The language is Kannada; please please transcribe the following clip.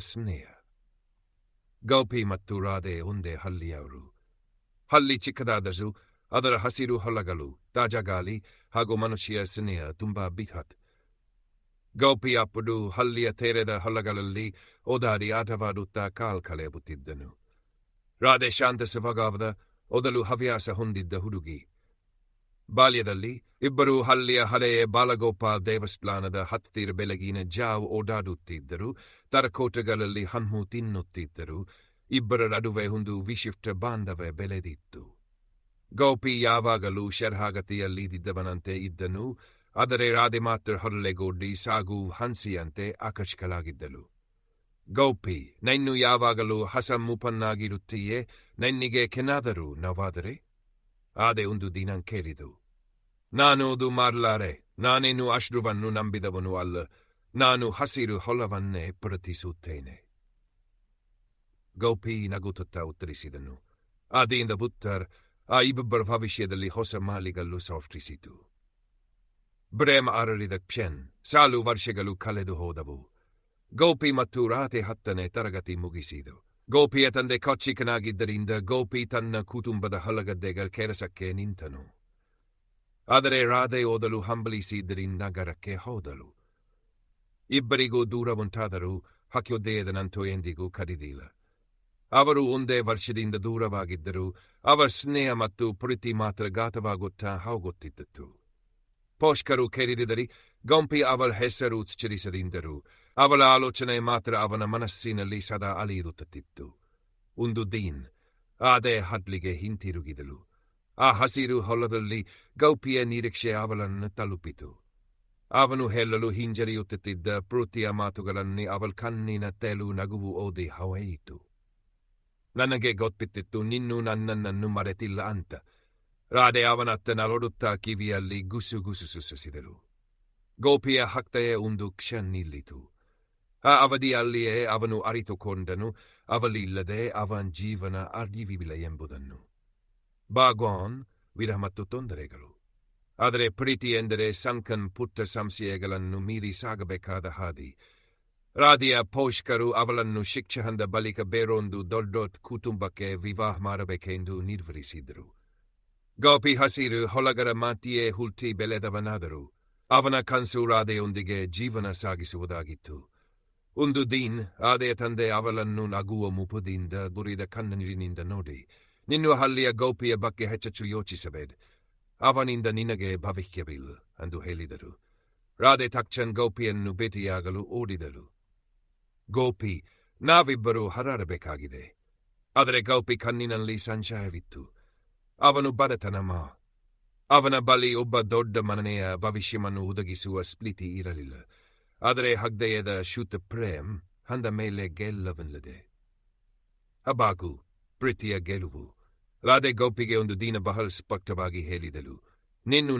ಸ್ನೇಹ ಗೌಪಿ ಮತ್ತು ರಾಧೆ ಒಂದೇ ಹಳ್ಳಿಯವರು. ಹಳ್ಳಿ ಚಿಕ್ಕದಾದರೂ ಅದರ ಹಸಿರು ಹೊಲಗಳು, ತಾಜಾ ಗಾಲಿ ಹಾಗೂ ಮನುಷ್ಯ ಸ್ನೇಹ ತುಂಬಾ ಬಿಹತ್. ಗೌಪಿ ಅಪ್ಪುಡು ಹಳ್ಳಿಯ ತೆರೆದ ಹೊಲಗಳಲ್ಲಿ ಓದಾಡಿ ಆಟವಾಡುತ್ತಾ ಕಾಲ್ ಕಳೆಯುತ್ತಿದ್ದನು ರಾಧೆ ಶಾಂತ ಸ್ವಭಾವದ ಓದಲು ಹವ್ಯಾಸ ಹೊಂದಿದ್ದ ಹುಡುಗಿ. ಬಾಲ್ಯದಲ್ಲಿ ಇಬ್ಬರು ಹಳ್ಳಿಯ ಹಳೆಯ ಬಾಲಗೋಪಾಲ್ ದೇವಸ್ಥಾನದ ಹತ್ತಿರ ಬೆಳಗಿನ ಜಾವ್ ಓಡಾಡುತ್ತಿದ್ದರು. ತರಕೋಟಗಳಲ್ಲಿ ಹಣ್ಣು ತಿನ್ನುತ್ತಿದ್ದರು. ಇಬ್ಬರ ನಡುವೆ ಒಂದು ವಿಶಿಷ್ಟ ಬಾಂಧವ್ಯ ಬೆಳೆದಿತ್ತು. ಗೌಪಿ ಯಾವಾಗಲೂ ಶರ್ಹಾಗತಿಯಲ್ಲಿದ್ದವನಂತೆ ಇದ್ದನು. ಆದರೆ ರಾಧೆ ಮಾತ್ರ ಹೊರಲೆಗೋಡಿ ಸಾಗು ಹಂಸಿಯಂತೆ ಆಕರ್ಷಕಲಾಗಿದ್ದಳು ಗೌಪಿ, ನೈನ್ನು ಯಾವಾಗಲೂ ಹಸಮುಪನ್ನಾಗಿರುತ್ತೀಯೇ? ನನ್ನಿಗೆ ಕೆನಾದರೂ ನೋವಾದರೆ? ಆದೆ ಒಂದು ದಿನ ಕೇಳಿದು, ನಾನೋದು ಮಾರ್ಲಾರೆ, ನಾನೇನು ಅಶ್ರುವನ್ನು ನಂಬಿದವನು ಅಲ್ಲ, ನಾನು ಹಸಿರು ಹೊಲವನ್ನೇ ಪ್ರತಿಸುತ್ತೇನೆ. ಗೌಪಿ ನಗುತ್ತ ಉತ್ತರಿಸಿದನು. ಆದಿಯಿಂದ ಬುತ್ತರ್ ಆ ಇಬ್ಬರ ಭವಿಷ್ಯದಲ್ಲಿ ಹೊಸ ಮಾಲಿಗಲ್ಲು ಸೃಷ್ಟಿಸಿತು. ಬ್ರೇಮ್ ಅರಳಿದ ಕ್ಷೆನ್ ಸಾಲು ವರ್ಷಗಳು ಕಳೆದು ಹೋದವು. ಗೌಪಿ ಮತ್ತು ರಾತೆ ಹತ್ತನೇ ತರಗತಿ ಮುಗಿಸಿದು. ಗೋಪಿಯ ತಂದೆ ಕೊಚ್ಚಿಕನಾಗಿದ್ದರಿಂದ ಗೋಪಿ ತನ್ನ ಕುಟುಂಬದ ಹೊಲಗದ್ದೆಗಳ ಕೆಲಸಕ್ಕೆ ನಿಂತನು. ಆದರೆ ರಾಧೆ ಓದಲು ಹಂಬಲಿಸಿದ್ದರಿಂದ ನಗರಕ್ಕೆ ಹೋದಳು. ಇಬ್ಬರಿಗೂ ದೂರ ಉಂಟಾದರೂ ಹಕ್ಯೋದಯದನಂತೂ ಎಂದಿಗೂ ಕರೆದಿಲ್ಲ. ಅವರು ಒಂದೇ ವರ್ಷದಿಂದ ದೂರವಾಗಿದ್ದರು ಅವರ ಸ್ನೇಹ ಮತ್ತು ಪ್ರೀತಿ ಮಾತ್ರ ಘಾತವಾಗುತ್ತಾ ಹೋಗುತ್ತಿದ್ದಿತು ಪೋಷಕರು ಕೆರಿರಿದರಿ ಗೊಂಪಿ ಅವಳ ಹೆಸರು ಉಚ್ಚರಿಸದಿಂದರು ಅವಳ ಆಲೋಚನೆ ಮಾತ್ರ ಅವನ ಮನಸ್ಸಿನಲ್ಲಿ ಸದಾ ಅಲೆಯಿರುತ್ತಿತ್ತು ಒಂದು ದೀನ್ ಆದೆ ಹಡ್ಲಿಗೆ ಹಿಂತಿರುಗಿದಳು. ಆ ಹಸಿರು ಹೊಲದಲ್ಲಿ ಗೌಪಿಯ ನಿರೀಕ್ಷೆ ಅವಳನ್ನು ತಲುಪಿತು. ಅವನು ಹೇಳಲು ಹಿಂಜರಿಯುತ್ತಿದ್ದ ಪ್ರೀತಿಯ ಮಾತುಗಳನ್ನೇ ಅವಳ ಕಣ್ಣಿನ ತೆಲು ನಗುವು ಓದಿ ಹೊವೆಯಿತು. ನನಗೆ ಗೊತ್ತಿತ್ತು ನಿನ್ನೂ ನನ್ನನ್ನು ಮರೆತಿಲ್ಲ ಅಂತ. ರಾಧೆ ಅವನತ್ತ ನರಡುತ್ತಾ ಕಿವಿಯಲ್ಲಿ ಗುಸು ಗುಸು ಸುಸಿದಳು ಗೋಪಿಯ ಹಕ್ತೆಯ ಒಂದು ಕ್ಷ ನಿಲ್ಲಿತು. ಆ ಅವಧಿಯಲ್ಲಿಯೇ ಅವನು ಅರಿತುಕೊಂಡನು ಅವಳಿಲ್ಲದೆ ಅವನ ಜೀವನ ಅರಿವಿಲ್ಲ ಎಂಬುದನ್ನು ಬಾಗ್ವಾನ್ ವಿರಹ ಮತ್ತು ತೊಂದರೆಗಳು ಆದರೆ ಪ್ರೀತಿ ಎಂದರೆ ಸಂಕನ್ ಪುಟ್ಟ ಸಂಶಯಗಳನ್ನು ಮೀರಿ ಸಾಗಬೇಕಾದ ಹಾದಿ ರಾಧಿಯ ಪೋಷಕರು ಅವಳನ್ನು ಶಿಕ್ಷಣದ ಬಳಿಕ ಬೇರೊಂದು ದೊಡ್ಡ ಕುಟುಂಬಕ್ಕೆ ವಿವಾಹ ಮಾಡಬೇಕೆಂದು ನಿರ್ವಹಿಸಿದರು ಗೋಪಿ ಹಸಿರು ಹೊಲಗರ ಮಾತಿಯೇ ಹುಲ್ಟಿ ಬೆಳೆದವನಾದರೂ ಅವನ ಕನಸು ರಾಧೆಯೊಂದಿಗೆ ಜೀವನ ಸಾಗಿಸುವುದಾಗಿತ್ತು ಒಂದು ದೀನ್ ಅದೇ ತಂದೆ ಅವಳನ್ನು ನಗುವ ಮುಪುದಿಂದ ಬುರಿದ ಕಣ್ಣೀರಿನಿಂದ ನೋಡಿ, ನಿನ್ನ ಹಳ್ಳಿಯ ಗೋಪಿಯ ಬಗ್ಗೆ ಹೆಚ್ಚೆಚ್ಚು ಯೋಚಿಸಬೇಡ. ಅವನಿಂದ ನಿನಗೆ ಭವಿಷ್ಯವಿಲ್ಲ ಎಂದು ಹೇಳಿದರು. ರಾಧೆ ತಕ್ಷನ್ ಗೋಪಿಯನ್ನು ಭೇಟಿಯಾಗಲು ಓಡಿದಳು. ಗೋಪಿ, ನಾವಿಬ್ಬರು ಹರಾಡಬೇಕಾಗಿದೆ ಆದರೆ ಗೌಪಿ ಕಣ್ಣಿನಲ್ಲಿ ಸಂಶಯವಿತ್ತು. ಅವನು ಬಡತನಮ ಅವನ ಬಳಿ ಒಬ್ಬ ದೊಡ್ಡ ಮನೆಯ ಭವಿಷ್ಯವನ್ನು ಒದಗಿಸುವ ಸ್ಪ್ಲಿತಿ ಇರಲಿಲ್ಲ. ಆದರೆ ಹಗ್ದೆಯದ ಶೂತ ಪ್ರೇಮ್ ಹಂದ ಮೇಲೆ ಗೆಲ್ಲವಲ್ಲದೆ. ಅಬಾಗು, ಪ್ರೀತಿಯ ಗೆಲುವು. ರಾಧೆ ಗೋಪಿಗೆ ಒಂದು ದಿನ ಬಹಳ ಸ್ಪಷ್ಟವಾಗಿ ಹೇಳಿದಳು. ನಿನ್ನು